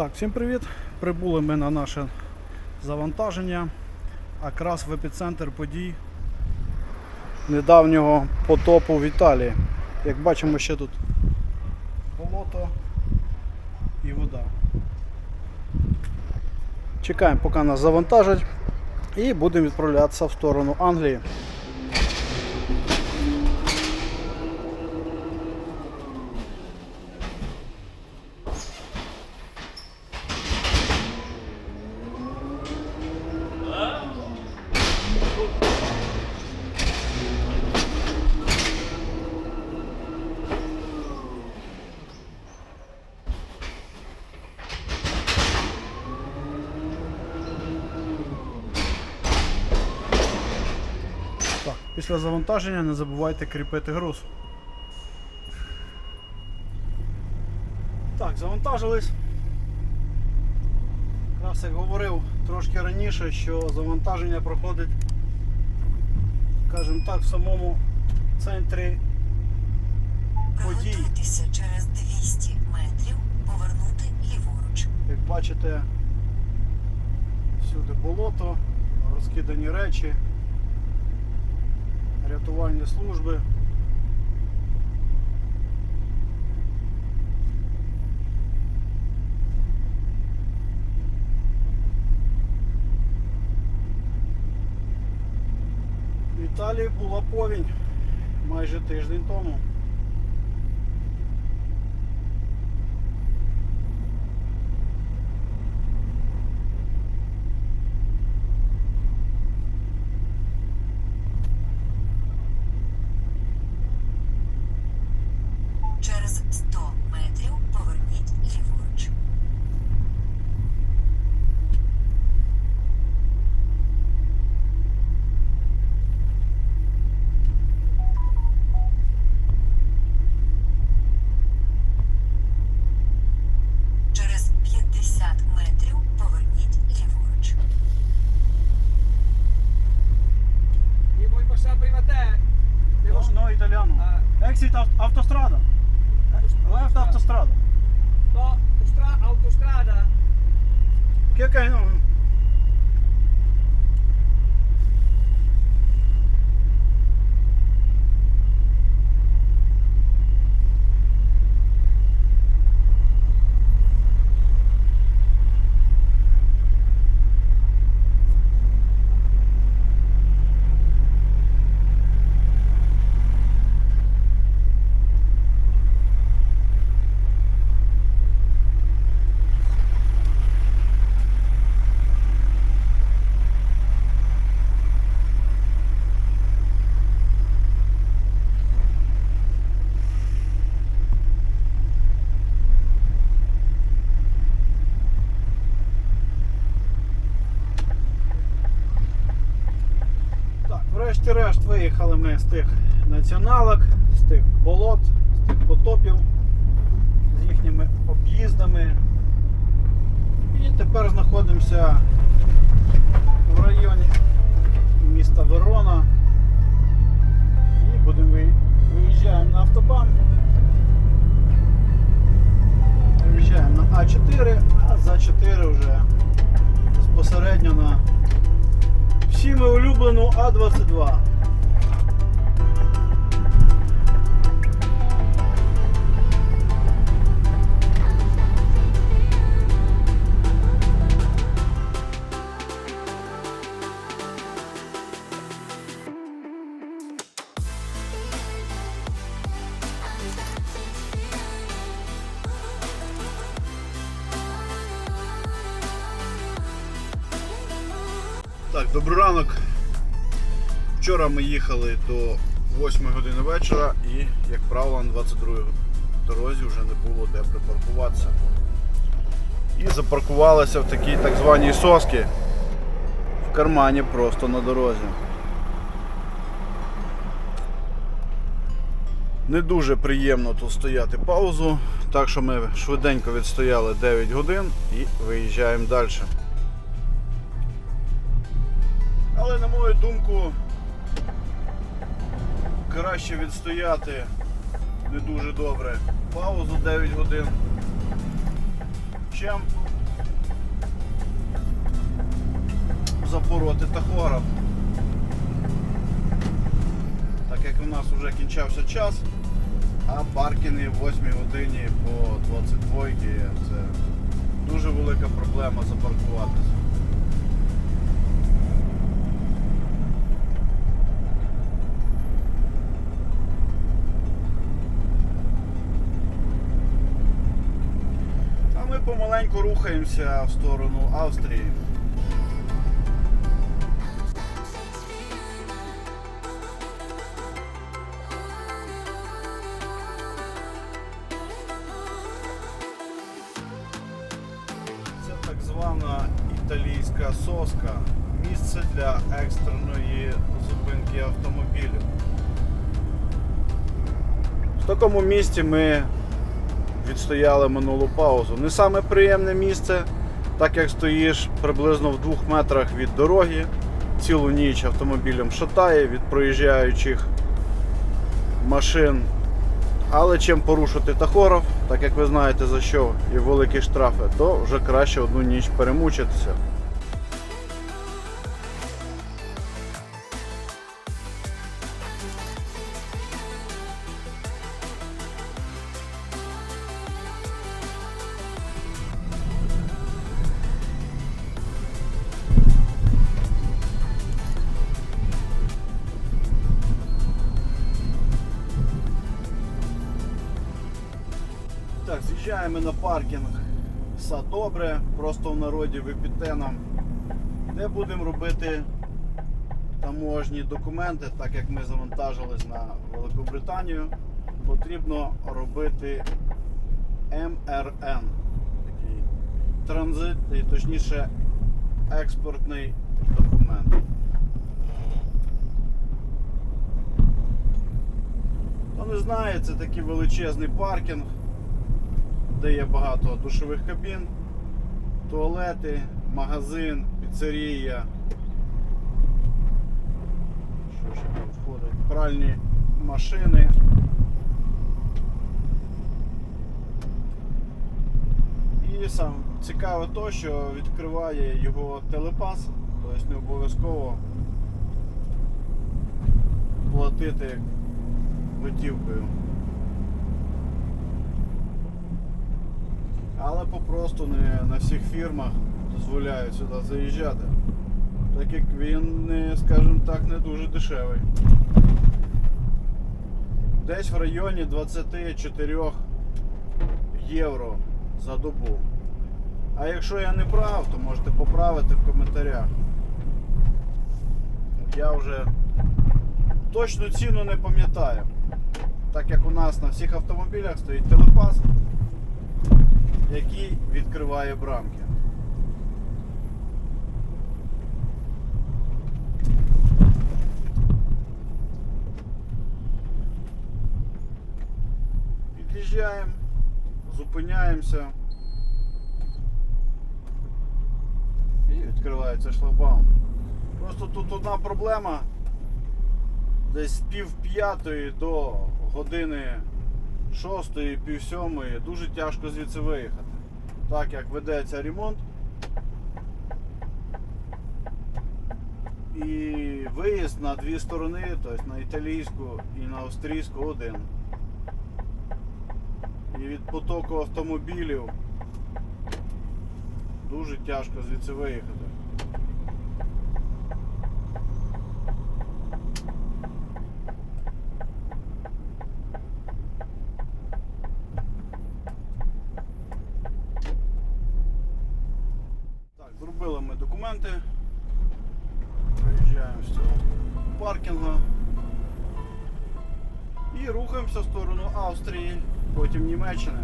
Так, всім привіт! Прибули ми на наше завантаження, якраз в епіцентр подій недавнього потопу в Італії. Як бачимо, ще тут болото і вода. Чекаємо, поки нас завантажать, і будемо відправлятися в сторону Англії. Так, після завантаження не забувайте кріпити груз. Так, завантажились. Якраз як говорив трошки раніше, що завантаження проходить, скажімо так, в самому центрі подій. Через 200 метрів повернути ліворуч. Як бачите, всюди болото, розкидані речі, рятувальні служби. В була повінь майже тиждень тому. Врешті-решт виїхали ми з тих націоналок, з тих болот, з тих потопів, з їхніми об'їздами. І тепер знаходимося в районі міста Верона. І будемо ви- виїжджаємо на автобан. Виїжджаємо на А4, а за 4 вже безпосередньо на всіми улюблену А22. Добрий ранок. Вчора ми їхали до 8 години вечора і, як правило, на 22 дорозі вже не було де припаркуватися. І запаркувалися в такій так званій соски в кармані просто на дорозі. Не дуже приємно тут стояти паузу, так що ми швиденько відстояли 9 годин і виїжджаємо далі. мою думку, краще відстояти не дуже добре паузу 9 годин, чим запороти тахограф. Так як у нас вже кінчався час, а паркінги в 8 годині по 22 це дуже велика проблема запаркуватися. помаленьку рухаємося в сторону Австрії. Це так звана італійська соска. Місце для екстреної зупинки автомобілів. В такому місці ми відстояли минулу паузу. Не саме приємне місце, так як стоїш приблизно в двох метрах від дороги, цілу ніч автомобілем шатає від проїжджаючих машин. Але чим порушити тахограф, так як ви знаєте за що і великі штрафи, то вже краще одну ніч перемучитися. Так, з'їжджаємо на паркінг. Все добре, просто в народі Випітеном, де будемо робити таможні документи, так як ми завантажились на Великобританію, потрібно робити МРН, такий транзит, точніше експортний документ. Хто не знає, це такий величезний паркінг де є багато душових кабін, туалети, магазин, піцерія. Що ще там входить? Пральні машини. І сам цікаве то, що відкриває його телепас, тобто не обов'язково платити готівкою. Але попросту не на всіх фірмах дозволяють сюди заїжджати. Так як він, скажімо так, не дуже дешевий. Десь в районі 24 євро за добу. А якщо я не прав, то можете поправити в коментарях. Я вже точну ціну не пам'ятаю. Так як у нас на всіх автомобілях стоїть телепас який відкриває брамки. Під'їжджаємо, зупиняємося і відкривається шлагбаум. Просто тут одна проблема. Десь з пів п'ятої до години шостої, пів сьомої дуже тяжко звідси виїхати. Так як ведеться ремонт. І виїзд на дві сторони, тобто на італійську і на австрійську один. І від потоку автомобілів дуже тяжко звідси виїхати. Так, зробили ми документи. Приїжджаємо з цього паркінгу. І рухаємося в сторону Австрії, потім Німеччини.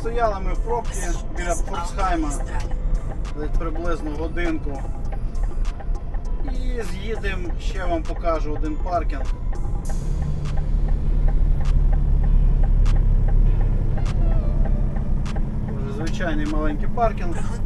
Стояли ми в пробці біля Форсхайма приблизно годинку. І з'їдемо, ще вам покажу один паркінг. Звичайний маленький паркінг.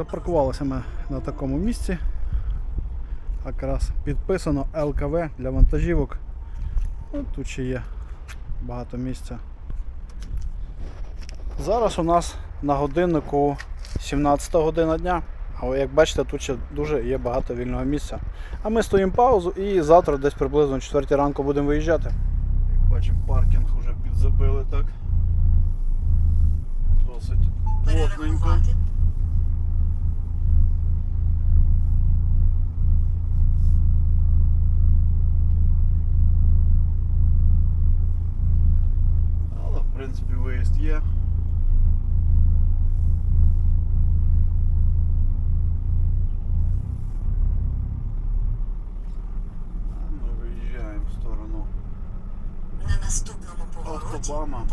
Запаркувалися ми на такому місці. Якраз підписано ЛКВ для вантажівок. Ну, тут ще є багато місця. Зараз у нас на годиннику 17 година дня. Але як бачите, тут ще дуже є багато вільного місця. А ми стоїмо паузу і завтра десь приблизно о 4 ранку будемо виїжджати. Як бачимо, паркінг вже підзабили так. Досить плотненько. є. А Ми виїжджаємо в сторону На наступному повороті Автобама.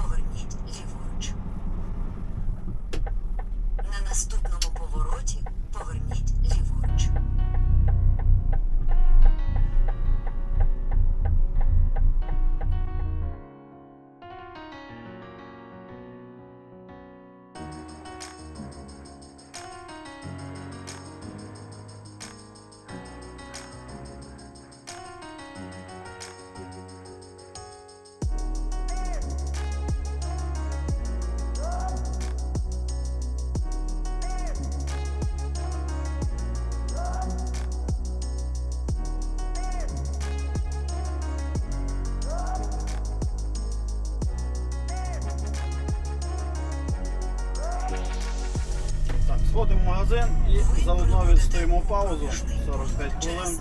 Магазин і заодно відстоїмо паузу проміжний 45 хвилин.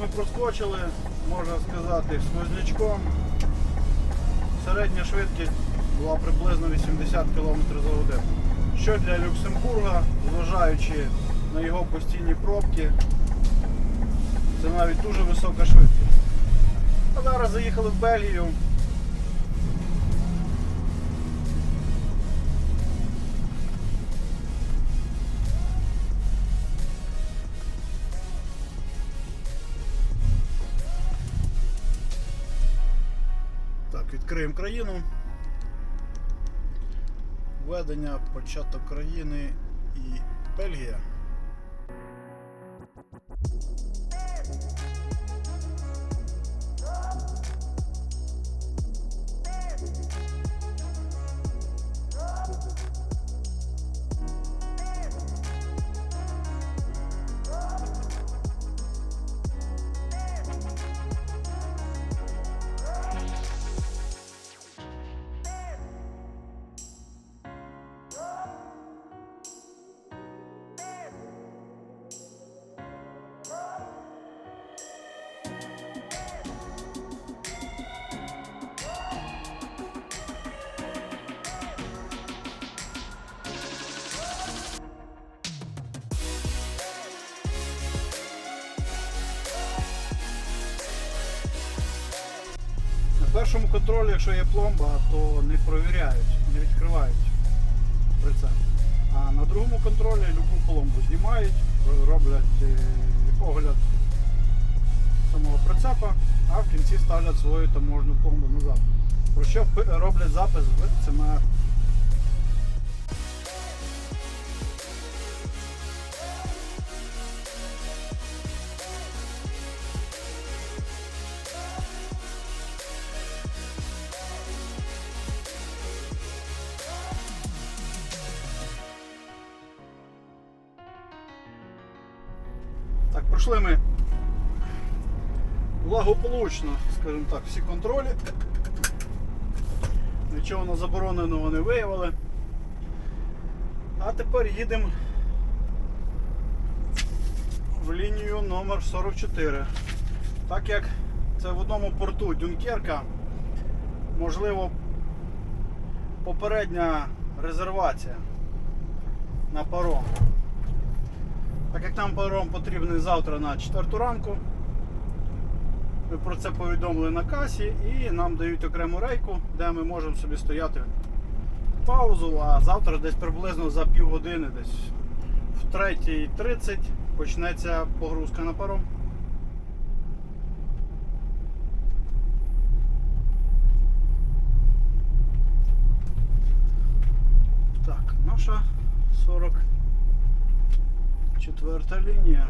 Ми проскочили, можна сказати, з хвознячком. Середня швидкість була приблизно 80 км за годину. Що для Люксембурга, зважаючи на його постійні пробки, це навіть дуже висока швидкість. А зараз заїхали в Бельгію. Відкриємо країну. Введення, початок країни і Бельгія. Першому контролі, якщо є пломба, то не провіряють, не відкривають прицеп. А на другому контролі любу пломбу знімають, роблять е, огляд самого прицепа, а в кінці ставлять свою таможну пломбу назад. Про що роблять запис в ЦМР. Благополучно, скажімо так, всі контролі. Нічого на забороненого не виявили. А тепер їдемо в лінію номер 44. Так як це в одному порту Дюнкерка, можливо, попередня резервація на паром. Так як нам паром потрібний завтра на 4 ранку, ми про це повідомили на касі і нам дають окрему рейку, де ми можемо собі стояти паузу, а завтра десь приблизно за півгодини, десь в 3.30 почнеться погрузка на паром. Так, наша 44 лінія.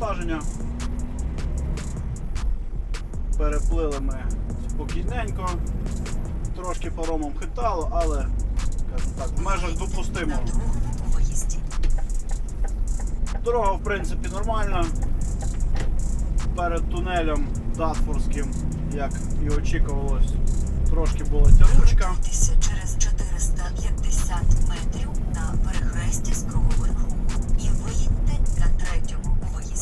Розвантаження. Переплили ми спокійненько, трошки паромом хитало, але так, в межах допустимого. Дорога в принципі нормальна. Перед тунелем Датфорським, як і очікувалось, трошки була тянучка. Через 450 метрів на перехресті з круговим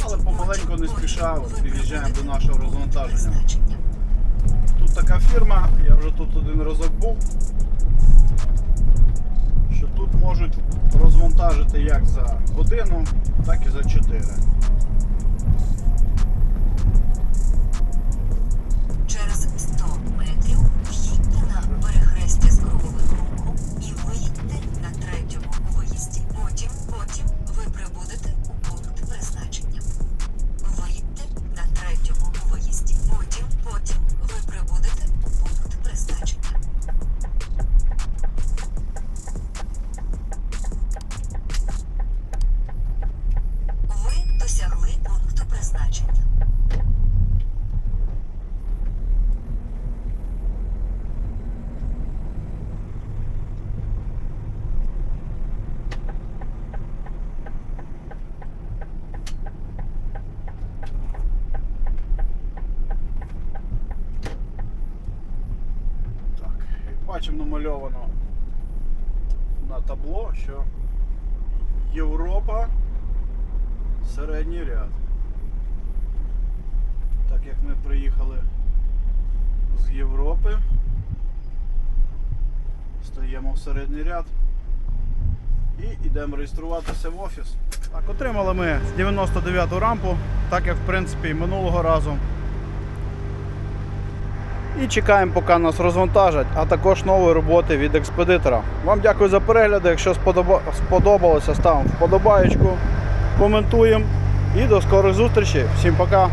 Але помаленьку не Потім спіша, от під'їжджаємо до нашого розвантаження. Тут така фірма, я вже тут один разок був, що тут можуть розвантажити як за годину, так і за 4. Бачимо намальовано на табло, що Європа середній ряд. Так як ми приїхали з Європи, стаємо в середній ряд і йдемо реєструватися в офіс. Так, отримали ми 99-ту рампу, так як в принципі і минулого разу. І чекаємо, поки нас розвантажать, а також нової роботи від експедитора. Вам дякую за перегляди. Якщо сподобалося, ставимо вподобаєчку, коментуємо і до скорих зустрічей. Всім пока!